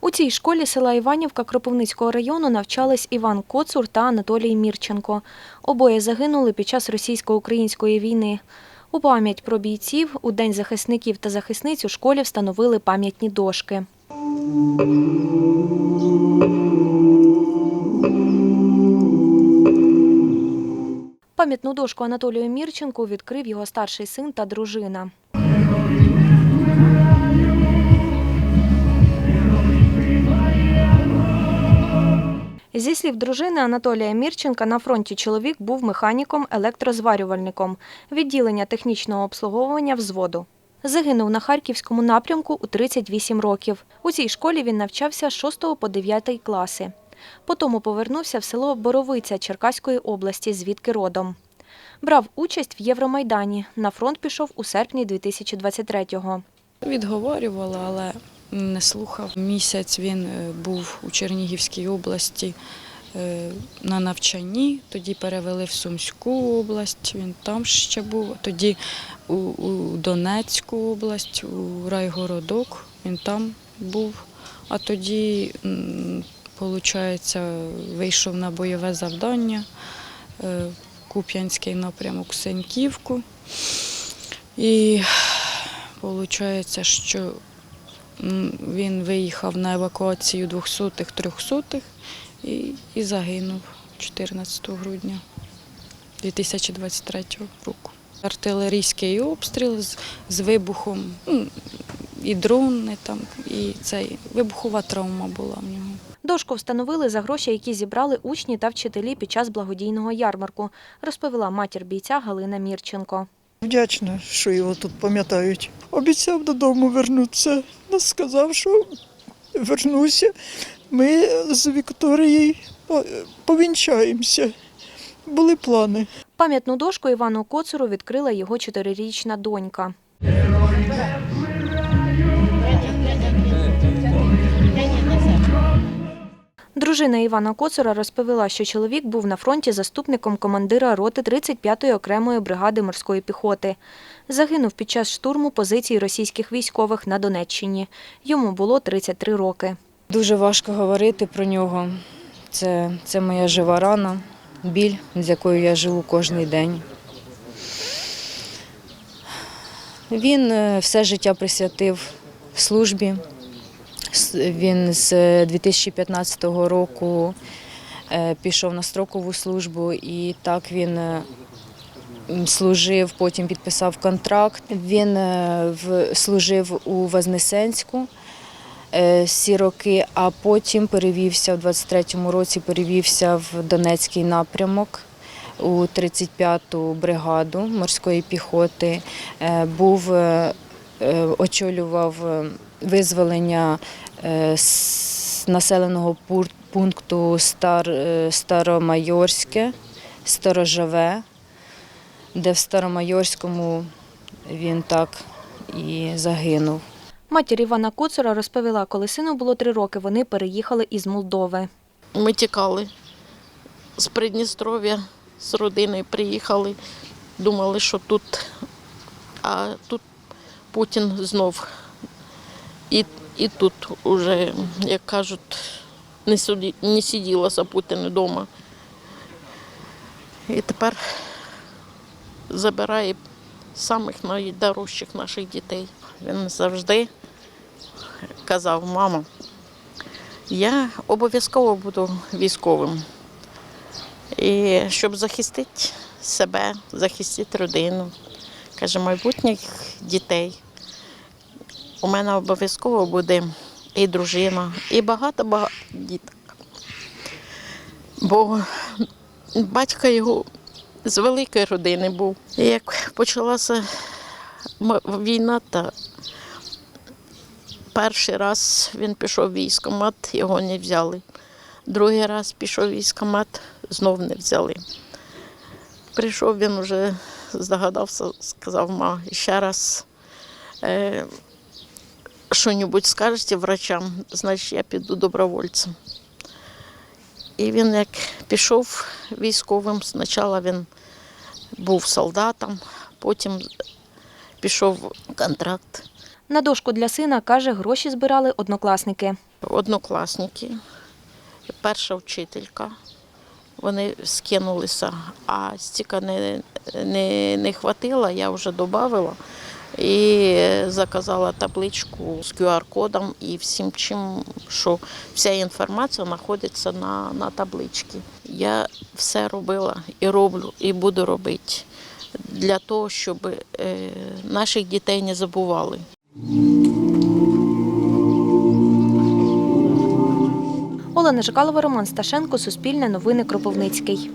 У цій школі села Іванівка Кропивницького району навчались Іван Коцур та Анатолій Мірченко. Обоє загинули під час російсько-української війни. У пам'ять про бійців у День захисників та захисниць у школі встановили пам'ятні дошки. Пам'ятну дошку Анатолію Мірченку відкрив його старший син та дружина. Зі слів дружини Анатолія Мірченка, на фронті чоловік був механіком-електрозварювальником відділення технічного обслуговування взводу. Загинув на харківському напрямку у 38 років. У цій школі він навчався з 6 по 9 класи. Потім повернувся в село Боровиця Черкаської області, звідки родом. Брав участь в Євромайдані. На фронт пішов у серпні 2023-го. Відговорювала, але не слухав. Місяць він е, був у Чернігівській області е, на навчанні, тоді перевели в Сумську область, він там ще був, тоді у, Донецьку область, у райгородок, він там був, а тоді, виходить, вийшов на бойове завдання, е, Куп'янський напрямок Сеньківку. І виходить, що він виїхав на евакуацію 200-х, 300-х і, і загинув 14 грудня 2023 року. Артилерійський обстріл з, з вибухом, ну, і дрони там, і цей, вибухова травма була в нього. Дошку встановили за гроші, які зібрали учні та вчителі під час благодійного ярмарку, розповіла матір бійця Галина Мірченко. Вдячна, що його тут пам'ятають. Обіцяв додому вернутися. Сказав, що вернуся. Ми з Вікторією повінчаємося. Були плани. Пам'ятну дошку Івану Коцуру відкрила його чотирирічна донька. Дружина Івана Коцура розповіла, що чоловік був на фронті заступником командира роти 35-ї окремої бригади морської піхоти. Загинув під час штурму позицій російських військових на Донеччині. Йому було 33 роки. Дуже важко говорити про нього. Це, це моя жива рана, біль, з якою я живу кожен день. Він е, все життя присвятив службі. Він з 2015 року е, пішов на строкову службу і так він е, служив, потім підписав контракт. Він е, служив у Вознесенську е, всі роки, а потім перевівся в 23-му році, перевівся в Донецький напрямок у 35-ту бригаду морської піхоти. Е, Був е, е, очолював е, визволення е, населеного пункту Стар, е, Старомайорське, Сторожове, де в Старомайорському він так і загинув. Матір Івана Коцура розповіла, коли сину було три роки, вони переїхали із Молдови. Ми тікали з Придністров'я, з родиною приїхали, думали, що тут, а тут Путін знов. І, і тут уже, як кажуть, не, суді, не сиділа за Путін вдома. І тепер забирає самих найдорожчих наших дітей. Він завжди казав, мама, я обов'язково буду військовим. І щоб захистити себе, захистити родину, каже, майбутніх дітей. У мене обов'язково буде і дружина, і багато-багато діток. Бо батько його з великої родини був. І як почалася війна, та Перший раз він пішов в військкомат, його не взяли. Другий раз пішов в військкомат, знов не взяли. Прийшов він вже здогадався, сказав, ма, ще раз е, що-небудь скажете врачам, значить я піду добровольцем. І він як пішов військовим, спочатку він був солдатом, потім пішов в контракт. На дошку для сина, каже, гроші збирали однокласники. Однокласники, перша вчителька. Вони скинулися, а стільки не, не, не хватило, я вже додавала і заказала табличку з QR-кодом і всім чим, що вся інформація знаходиться на, на табличці. Я все робила і роблю, і буду робити для того, щоб е, наших дітей не забували. Олена Жикалова, Роман Сташенко, Суспільне новини Кропивницький.